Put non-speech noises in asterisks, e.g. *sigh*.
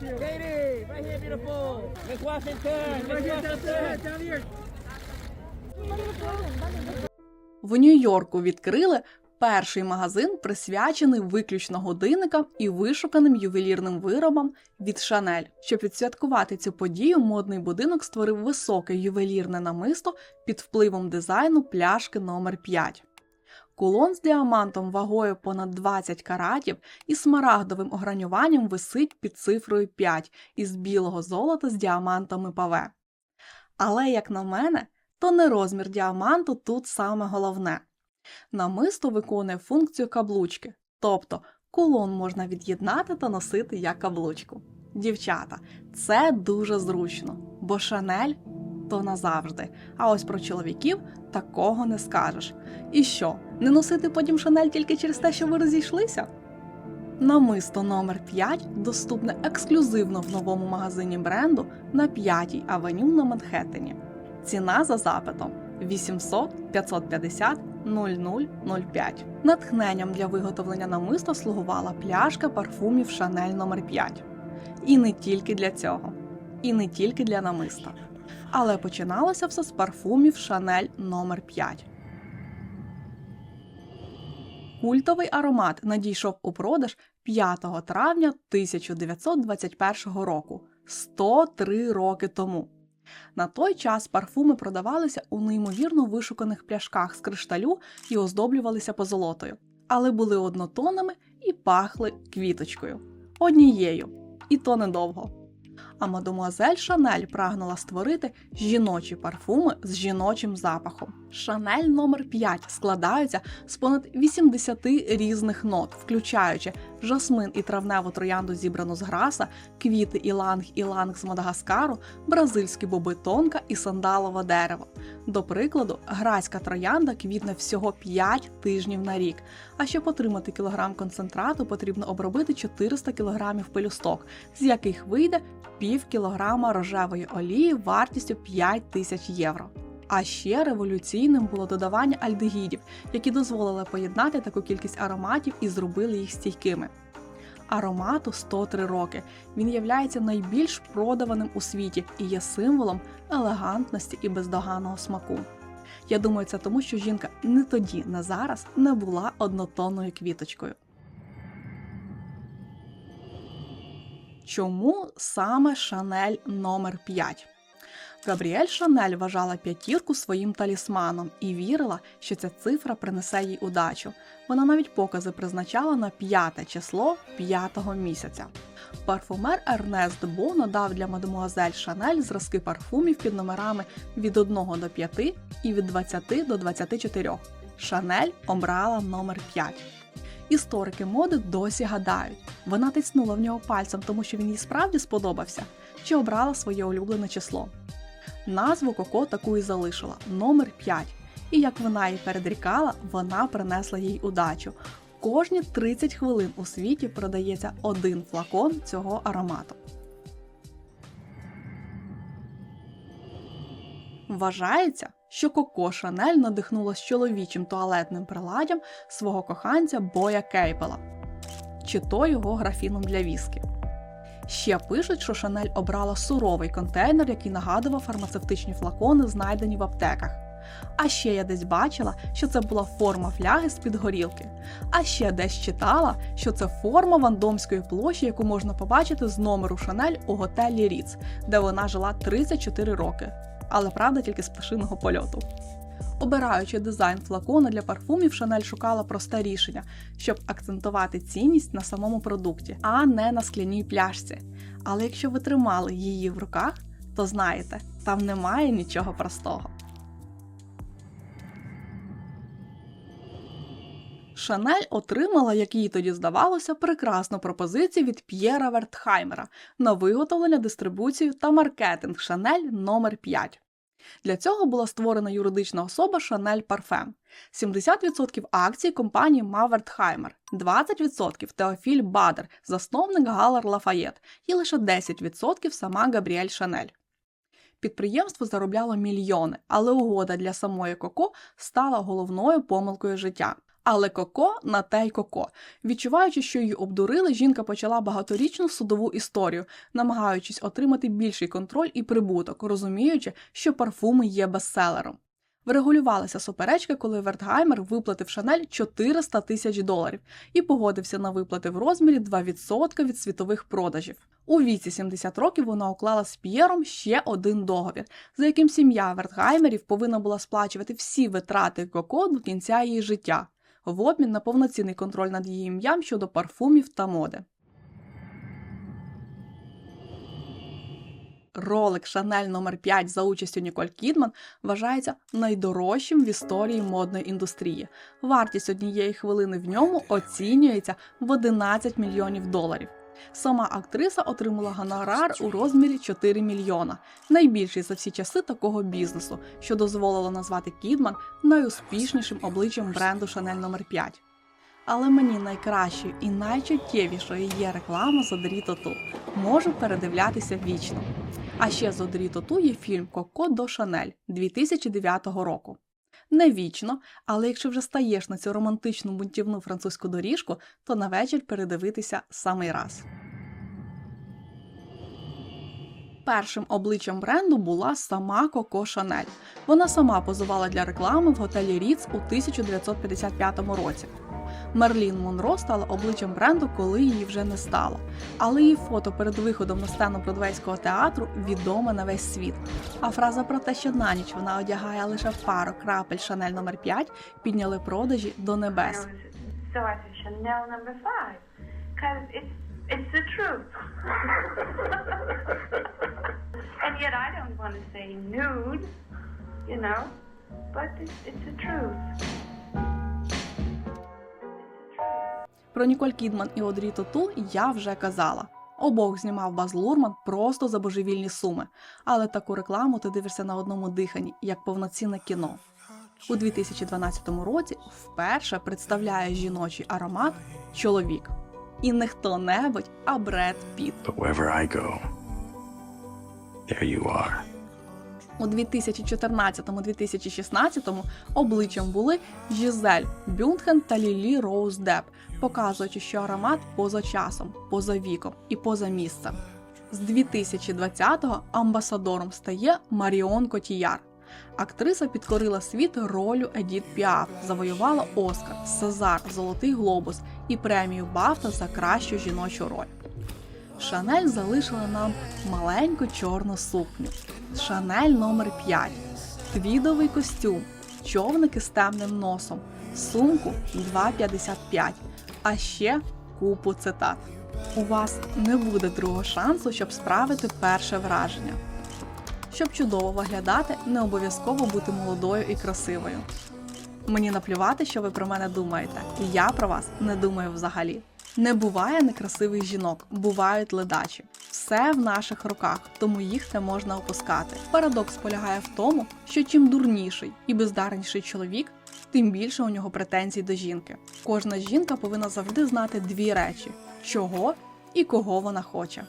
Katie, right here, beautiful. Miss Washington, Miss Washington. В Нью-Йорку відкрили перший магазин, присвячений виключно годинникам і вишуканим ювелірним виробам від Шанель. Щоб відсвяткувати цю подію, модний будинок створив високе ювелірне намисто під впливом дизайну пляшки номер 5 Кулон з діамантом вагою понад 20 каратів і смарагдовим огранюванням висить під цифрою 5 із білого золота з діамантами паве. Але, як на мене, то не розмір діаманту тут саме головне. Намисто виконує функцію каблучки, тобто кулон можна від'єднати та носити як каблучку. Дівчата, це дуже зручно, бо шанель то назавжди. А ось про чоловіків такого не скажеш. І що, не носити потім шанель тільки через те, що ви розійшлися? Намисто номер 5 доступне ексклюзивно в новому магазині бренду на 5-й авеню на Манхеттені. Ціна за запитом 800 550 0005. Натхненням для виготовлення намиста слугувала пляшка парфумів Шанель номер 5 І не тільки для цього, і не тільки для намиста. Але починалося все з парфумів Шанель номер 5 Культовий аромат надійшов у продаж 5 травня 1921 року, 103 роки тому. На той час парфуми продавалися у неймовірно вишуканих пляшках з кришталю і оздоблювалися позолотою, але були однотонними і пахли квіточкою. Однією, і то недовго. А мадемуазель Шанель прагнула створити жіночі парфуми з жіночим запахом. Шанель номер 5 складаються з понад 80 різних нот, включаючи жасмин і травневу троянду зібрану з граса, квіти іланг іланг з Мадагаскару, бразильські боби тонка і сандалове дерево. До прикладу, грайська троянда квітне всього 5 тижнів на рік. А щоб отримати кілограм концентрату, потрібно обробити 400 кілограмів пелюсток, з яких вийде пів кілограма рожевої олії вартістю 5 тисяч євро. А ще революційним було додавання альдегідів, які дозволили поєднати таку кількість ароматів і зробили їх стійкими. Аромату 103 роки. Він являється найбільш продаваним у світі і є символом елегантності і бездоганного смаку. Я думаю, це тому, що жінка не тоді, не зараз не була однотонною квіточкою. Чому саме Шанель номер 5 Габріель Шанель вважала п'ятірку своїм талісманом і вірила, що ця цифра принесе їй удачу. Вона навіть покази призначала на п'яте число п'ятого місяця. Парфумер Ернест Бо надав для мадемуазель Шанель зразки парфумів під номерами від 1 до 5 і від 20 до 24. Шанель обрала номер 5. Історики моди досі гадають, вона тиснула в нього пальцем, тому що він їй справді сподобався, чи обрала своє улюблене число. Назву Коко таку і залишила номер 5. І як вона їй передрікала, вона принесла їй удачу. Кожні 30 хвилин у світі продається один флакон цього аромату. Вважається, що Коко Шанель надихнулась чоловічим туалетним приладдям свого коханця Боя Кейпела, чи то його графіном для віскі. Ще пишуть, що Шанель обрала суровий контейнер, який нагадував фармацевтичні флакони, знайдені в аптеках. А ще я десь бачила, що це була форма фляги з-під горілки. А ще десь читала, що це форма вандомської площі, яку можна побачити з номеру Шанель у готелі Ріц, де вона жила 34 роки. Але правда тільки з пташиного польоту. Обираючи дизайн флакона для парфумів, Шанель шукала просте рішення, щоб акцентувати цінність на самому продукті, а не на скляній пляшці. Але якщо ви тримали її в руках, то знаєте, там немає нічого простого. Шанель отримала, як їй тоді здавалося, прекрасну пропозицію від П'єра Вертхаймера на виготовлення, дистрибуцію та маркетинг Шанель номер 5 Для цього була створена юридична особа Шанель Парфем. 70% акцій компанії Мавертхаймер, 20% Теофіль Бадер, засновник Галар Лафаєт, і лише 10% сама Габріель Шанель. Підприємство заробляло мільйони, але угода для самої Коко стала головною помилкою життя. Але Коко на те й Коко. Відчуваючи, що її обдурили, жінка почала багаторічну судову історію, намагаючись отримати більший контроль і прибуток, розуміючи, що парфуми є бестселером. Врегулювалася суперечка, коли Вертгаймер виплатив Шанель 400 тисяч доларів і погодився на виплати в розмірі 2% від світових продажів. У віці 70 років вона уклала з П'єром ще один договір, за яким сім'я Вертгаймерів повинна була сплачувати всі витрати Коко до кінця її життя в обмін на повноцінний контроль над її ім'ям щодо парфумів та моди. Ролик Шанель номер 5 за участю Ніколь Кідман вважається найдорожчим в історії модної індустрії. Вартість однієї хвилини в ньому оцінюється в 11 мільйонів доларів. Сама актриса отримала гонорар у розмірі 4 мільйона, найбільший за всі часи такого бізнесу, що дозволило назвати Кідман найуспішнішим обличчям бренду Шанель номер 5 але мені найкращою і найчуттєвішою є реклама з Одрі Тоту. Можу передивлятися вічно. А ще з Одрі Тоту є фільм Коко до Шанель 2009 року. Не вічно, але якщо вже стаєш на цю романтичну бунтівну французьку доріжку, то на вечір передивитися самий раз. Першим обличчям бренду була сама Коко Шанель. Вона сама позувала для реклами в готелі Ріц у 1955 році. Мерлін Монро стала обличчям бренду, коли її вже не стало. Але її фото перед виходом на сцену Бродвейського театру відоме на весь світ. А фраза про те, що на ніч вона одягає лише пару крапель Шанель номер 5 підняли продажі до небес. So it's the truth. *laughs* and yet I don't want to say nude, you know, but it's, it's the truth. Про Ніколь Кідман і Одрі Тоту я вже казала. Обох знімав Баз Лурман просто за божевільні суми, але таку рекламу ти дивишся на одному диханні, як повноцінне кіно. У 2012 році вперше представляє жіночий аромат чоловік. І не хто-небудь, а Бред Піт. I go, there you are. У 2014-2016 обличчям були Жізель Бюнтген та Лілі Роуз Деп, показуючи, що аромат поза часом, поза віком і поза місцем. З 2020-го амбасадором стає Маріон Котіяр. Актриса підкорила світ ролю Едіт Піаф, завоювала Оскар, Сезар, Золотий Глобус і премію Бафта за кращу жіночу роль. Шанель залишила нам маленьку чорну сукню. Шанель номер 5 твідовий костюм, човники з темним носом, сумку 2,55, а ще купу цитат. У вас не буде другого шансу, щоб справити перше враження. Щоб чудово виглядати, не обов'язково бути молодою і красивою. Мені наплювати, що ви про мене думаєте, і я про вас не думаю взагалі. Не буває некрасивих жінок, бувають ледачі. Все в наших руках, тому їх не можна опускати. Парадокс полягає в тому, що чим дурніший і бездарніший чоловік, тим більше у нього претензій до жінки. Кожна жінка повинна завжди знати дві речі: чого і кого вона хоче.